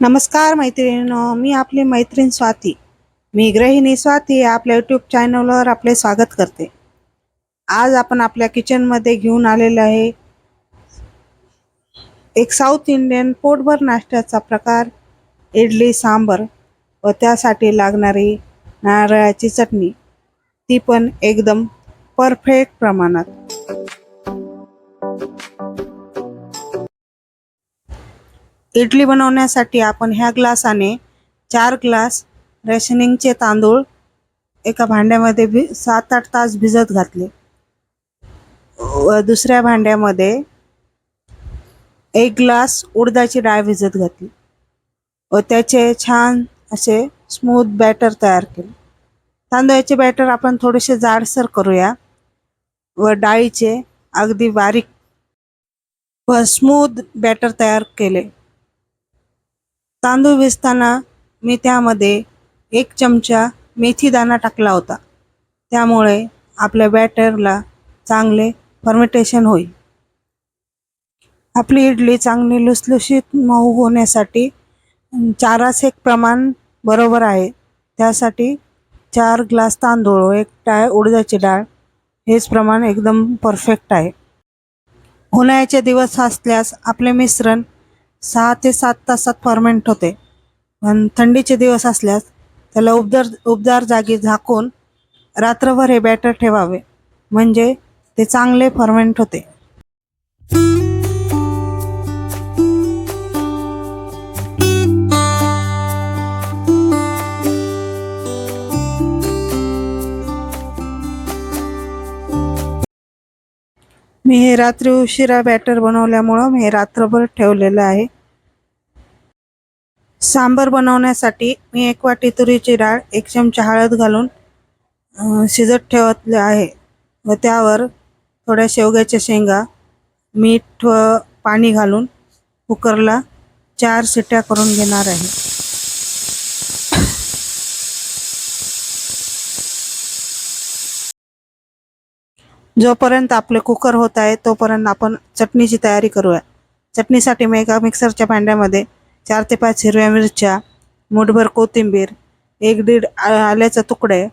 नमस्कार मैत्रिणींनो मी आपली मैत्रीण स्वाती. मी गृहिणी स्वाती आपल्या यूट्यूब चॅनलवर आपले स्वागत करते. आज आपण आपल्या किचनमध्ये घेऊन आलेलं आहे. एक साऊथ इंडियन पोटभर नाश्त्याचा प्रकार इडली सांबर व त्यासाठी लागणारी नारळाची चटणी. ती पण एकदम परफेक्ट प्रमाणात. इडली बनवण्यासाठी आपण ह्या ग्लासाने चार ग्लास रेशनिंगचे तांदूळ एका भांड्यामध्ये भि सात आठ तास भिजत घातले. व दुसऱ्या भांड्यामध्ये एक ग्लास उडदाची डाळ भिजत घातली. व त्याचे छान असे स्मूथ बॅटर तयार केले. तांदळाचे बॅटर आपण थोडेसे जाडसर करूया. व डाळीचे अगदी बारीक व स्मूथ बॅटर तयार केले. तांदूळ भिजताना मी त्यामध्ये एक चमचा मेथीदाणा टाकला होता. त्यामुळे आपल्या बॅटरला चांगले फर्मेंटेशन होईल. आपली इडली चांगली लुसलुशीत मऊ होण्यासाठी चारास एक प्रमाण बरोबर आहे. त्यासाठी चार ग्लास तांदूळ एक टाळ उडदाची डाळ हेच प्रमाण एकदम परफेक्ट आहे. उन्हाळ्याचे दिवस असल्यास आपले मिश्रण सहा ते सात तासात फॉर्मेंट होते. पण थंडीचे दिवस असल्यास त्याला उबदार उबदार जागी झाकून रात्रभर हे बॅटर ठेवावे. म्हणजे ते चांगले फॉर्मेंट होते. मी हे रात्री उशिरा बॅटर बनवल्यामुळं मी हे रात्रभर ठेवलेलं आहे. सांबर बनवण्यासाठी मी एक वाटी तुरीची डाळ एक चमचा हळद घालून शिजत ठेवतले आहे. व त्यावर थोड्या शेवग्याच्या शेंगा मीठ व पाणी घालून कुकरला चार शिट्ट्या करून घेणार आहे. जोपर्यंत आपले कुकर होत आहे तोपर्यंत आपण चटणीची तयारी करूया. चटणीसाठी मी एका मिक्सरच्या भांड्यामध्ये चार ते पाच हिरव्या मिरच्या मुठभर कोथिंबीर एक दीड आ- आल्याचे तुकडे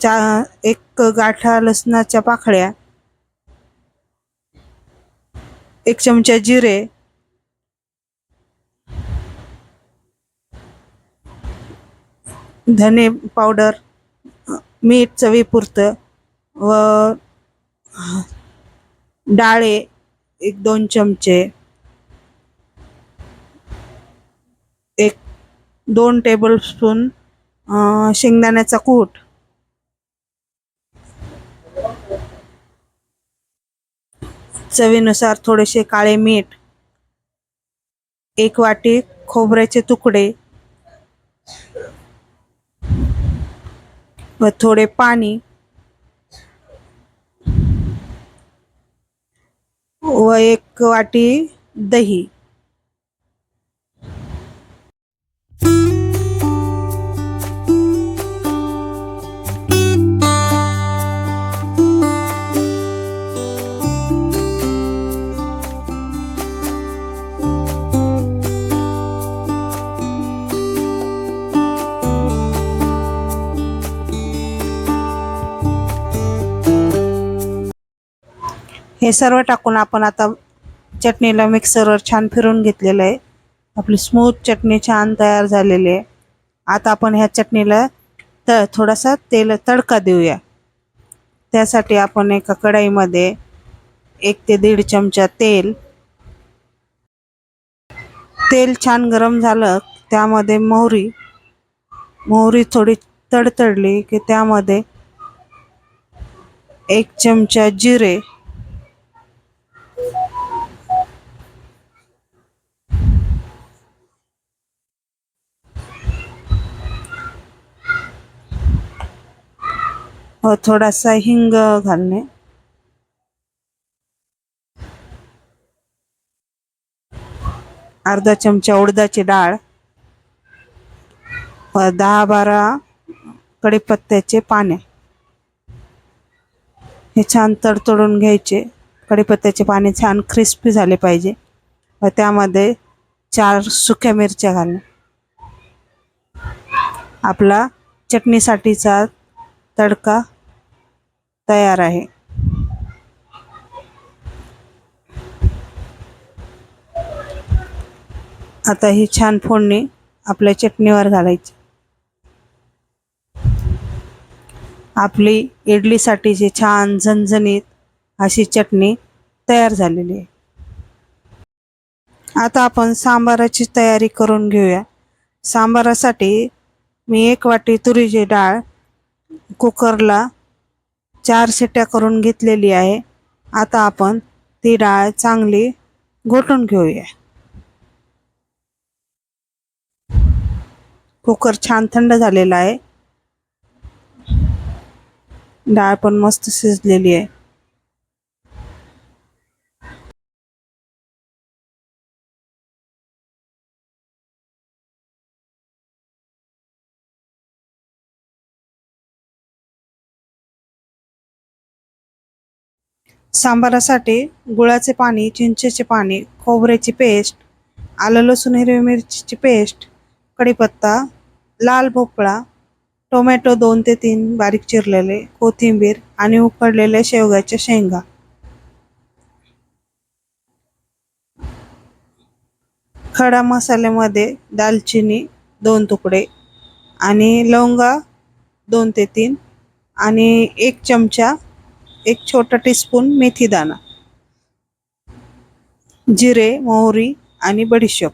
चा एक गाठा लसणाच्या पाखळ्या एक चमचा जिरे धने पावडर मीठ चवीपुरतं व डाळे एक दोन चमचे एक दोन टेबलस्पून शेंगदाण्याचा कूट. चवीनुसार थोडेसे काळे मीठ एक वाटी खोबऱ्याचे तुकडे व थोडे पाणी व एक वाटी दही. हे सर्व टाकून आपण आता चटणीला मिक्सरवर छान फिरून घेतलेलं आहे. आपली स्मूथ चटणी छान तयार झालेली आहे. आता आपण ह्या चटणीला त थोडासा तेल तडका देऊया. त्यासाठी आपण एका कढईमध्ये एक ते दीड चमचा तेल. तेल छान गरम झालं त्यामध्ये मोहरी. मोहरी थोडी तडतडली की त्यामध्ये एक चमचा जिरे. हो, थोडासा हिंग घालणे. अर्धा चमचा उडदाची डाळ. दहा बारा कढीपत्त्याचे पाने. हे छान तडतडून घ्यायचे. कढीपत्त्याचे पाने छान क्रिस्पी झाले पाहिजे. व त्यामध्ये चार सुक्या मिरच्या घालणे. आपला चटणीसाठीचा तडका तयार आहे. आता ही छान फोडणी आपल्या चटणीवर घालायची. आपली इडलीसाठीची छान झणझणीत अशी चटणी तयार झालेली आहे. आता आपण सांबाराची तयारी करून घेऊया. सांबारासाठी मी एक वाटी तुरीची डाळ कुकरला चार शिट्ट्या करून घेतलेली आहे. आता आपण ती डाळ चांगली घोटून घेऊया. कुकर छान थंड झालेला आहे. डाळ पण मस्त शिजलेली आहे. सांबारासाठी गुळाचे पाणी चिंचेचे पाणी खोबऱ्याची पेस्ट आलं लसूण हिरवी मिरचीची पेस्ट कढीपत्ता लाल भोपळा टोमॅटो दोन ते तीन बारीक चिरलेले कोथिंबीर आणि उकडलेल्या शेवग्याच्या शेंगा. खडा मसाल्यामध्ये दालचिनी दोन तुकडे आणि लवंगा दोन ते तीन आणि एक चमचा एक छोटा टीस्पून मेथी दाणा जिरे मोहरी आणि बडीशेप.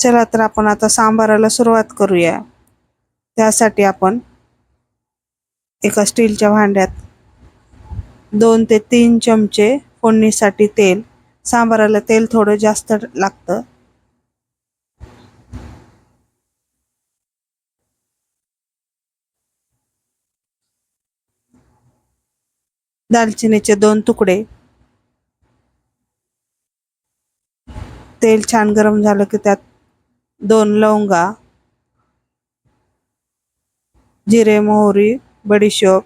चला तर आपण आता सांबाराला सुरुवात करूया. त्यासाठी आपण एका स्टीलच्या भांड्यात दोन ते तीन चमचे फोडणीसाठी तेल सांबाराला तेल थोडं जास्त लागतं. दालचिनीचे दोन तुकडे. तेल छान गरम झालं की त्यात दोन लवंगा जिरे मोहरी बडीशोप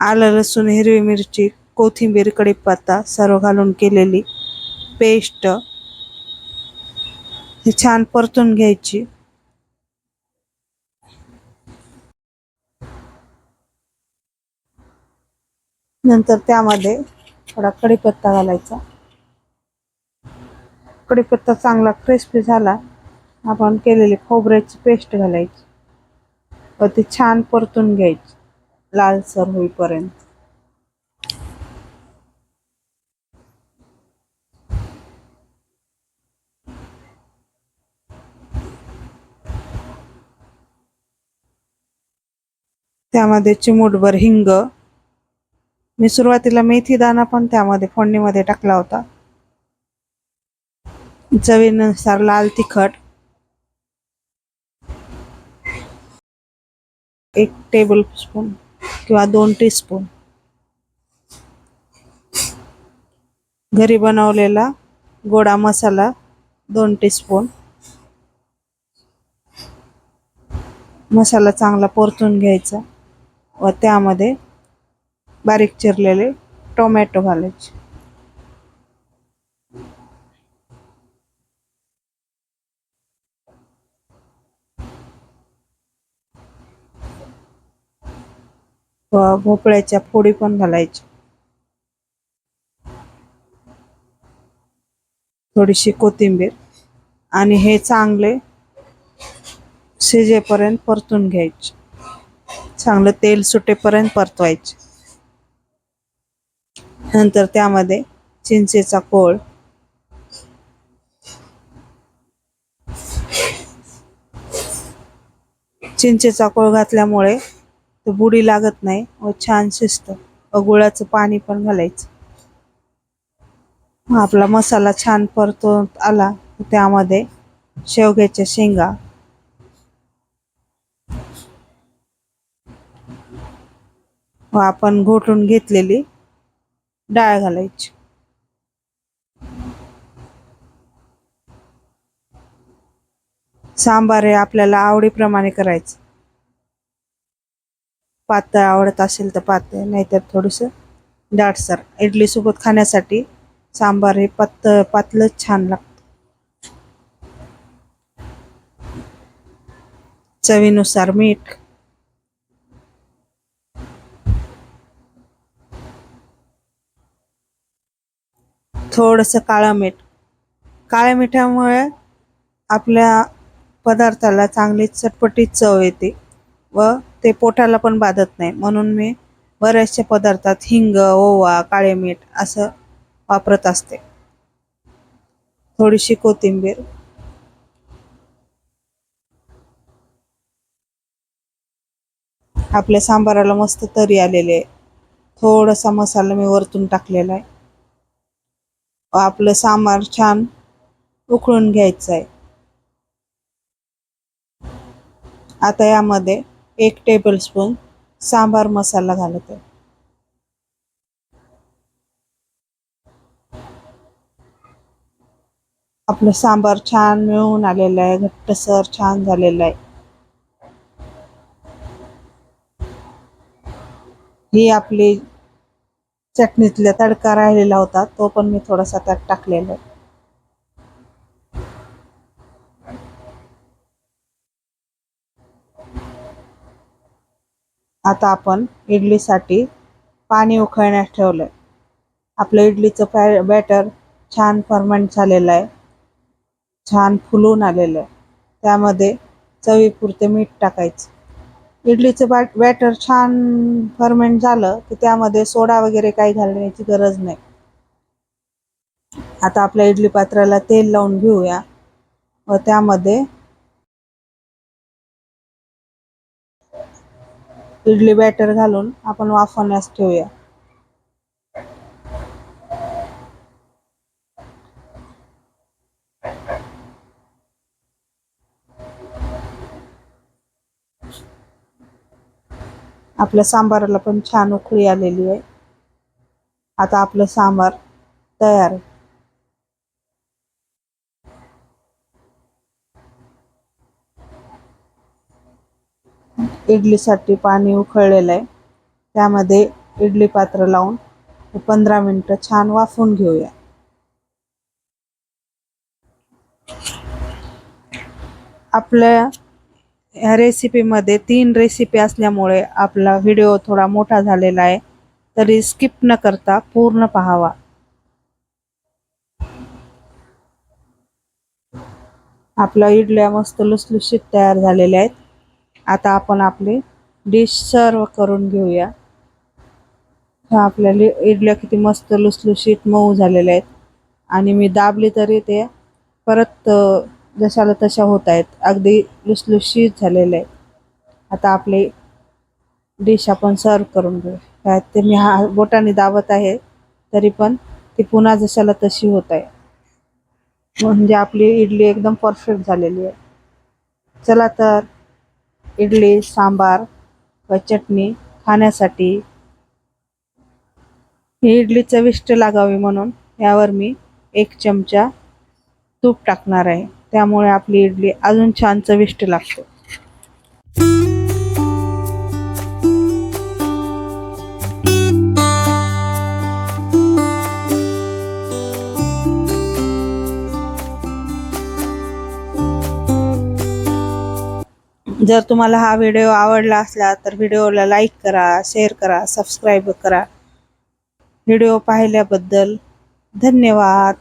आलं लसूण हिरवी मिरची कोथिंबीर कढीपत्ता सर्व घालून केलेली पेस्ट ही छान परतून घ्यायची. नंतर त्यामध्ये थोडा कढीपत्ता घालायचा. कढीपत्ता चांगला क्रिस्पी झाला आपण केलेली खोबऱ्याची पेस्ट घालायची. व ती छान परतून घ्यायची. लालसर होईपर्यंत. त्यामध्ये चिमूटभर हिंग. मी सुरुवातीला मेथी दाणा पण त्यामध्ये फोडणीमध्ये टाकला होता. चवीनुसार लाल तिखट. एक टेबल स्पून किंवा दोन टीस्पून घरी बनवलेला गोडा मसाला दोन टीस्पून मसाला चांगला परतून घ्यायचा. व त्यामध्ये बारीक चिरलेले टोमॅटो घालायचे. व भोपळ्याच्या फोडी पण घालायच्या. थोडीशी कोथिंबीर आणि हे चांगले शिजेपर्यंत परतून घ्यायचे. चांगलं तेल सुटेपर्यंत परतवायचे. नंतर त्यामध्ये चिंचेचा कोळ चिंचेचा कोळ घातल्यामुळे तो बुडी लागत नाही व छान शिजतं. व गुळाचं पाणी पण घालायचं. आपला मसाला छान परतून आला त्यामध्ये शेवग्याच्या शेंगा व आपण घोटून घेतलेली डाळ घालायची. सांबार हे आपल्याला आवडीप्रमाणे करायचं. पातळ आवडत असेल तर पातळ नाहीतर थोडंसं दाटसर इडली सोबत खाण्यासाठी सांबार हे पातळ पातळच छान लागतं. चवीनुसार मीठ थोडंसं काळं मीठ. काळ्या मिठामुळे आपल्या पदार्थाला चांगली चटपटीत चव येते व ते पोटाला पण बाधत नाही. म्हणून मी बऱ्याचशा पदार्थात हिंग ओवा काळे मीठ असं वापरत असते. थोडीशी कोथिंबीर. आपल्या सांबाराला मस्त तरी आलेले आहे. थोडासा मसाला मी वरतून टाकलेला आहे. आपलं सांबार छान उकळून घ्यायचं आहे आता यामध्ये एक टेबल स्पून सांबार मसाला घालत. आहे आपलं सांबार छान मिळून आलेलं आहे घट्टसर छान झालेलं आहे. ही आपली चटणीतला तडका राहिलेला होता तो पण मी थोडासा त्यात टाकलेला आहे. आता आपण इडलीसाठी पाणी उकळण्यास ठेवलंय. आपलं इडलीचं पॅ बॅटर छान फर्मेंट झालेलं आहे. छान फुलून आलेलं आहे. त्यामध्ये चवीपुरते मीठ टाकायचं. इडलीचं बॅट बॅटर छान फर्मेंट झालं की त्यामध्ये सोडा वगैरे काही घालण्याची गरज नाही. आता आपल्या इडली पात्राला तेल लावून घेऊया व त्यामध्ये इडली बॅटर घालून आपण वाफवण्यास ठेवूया. आपल्या सांबाराला पण छान उकळी आलेली आहे. आता आपलं सांबार तयार आहे. इडलीसाठी पाणी उकळलेलं आहे. त्यामध्ये इडली पात्र लावून पंधरा मिनटं छान वाफून घेऊया. आपल्या ह्या रेसिपीमध्ये तीन रेसिपी असल्यामुळे आपला व्हिडिओ थोडा मोठा झालेला आहे. तरी स्किप न करता पूर्ण पाहावा. आपल्या इडल्या मस्त लुसलुशीत तयार झालेल्या आहेत. आता आपण आपली डिश सर्व करून घेऊया. आपल्या लि- इडल्या किती मस्त लुसलुशीत मऊ झालेल्या आहेत. आणि मी दाबली तरी ते परत जशाला तशा होत आहेत. अगदी लुसलुशीत झालेले आहेत. आता आपले डिश आपण सर्व करून घेऊ. काय ते मी हा बोटाने दाबत आहे तरी पण ती पुन्हा जशाला तशी होत आहे. म्हणजे आपली इडली एकदम परफेक्ट झालेली आहे. चला तर इडली सांबार व चटणी खाण्यासाठी ही इडली चविष्ट लागावी म्हणून यावर मी एक चमचा तूप टाकणार आहे. त्यामुळे आपली इडली अजून छान चविष्ट लागते. जर तुम्हाला हा व्हिडिओ आवडला असला तर व्हिडिओला लाईक करा शेअर करा सबस्क्राईब करा. व्हिडिओ पाहिल्याबद्दल धन्यवाद.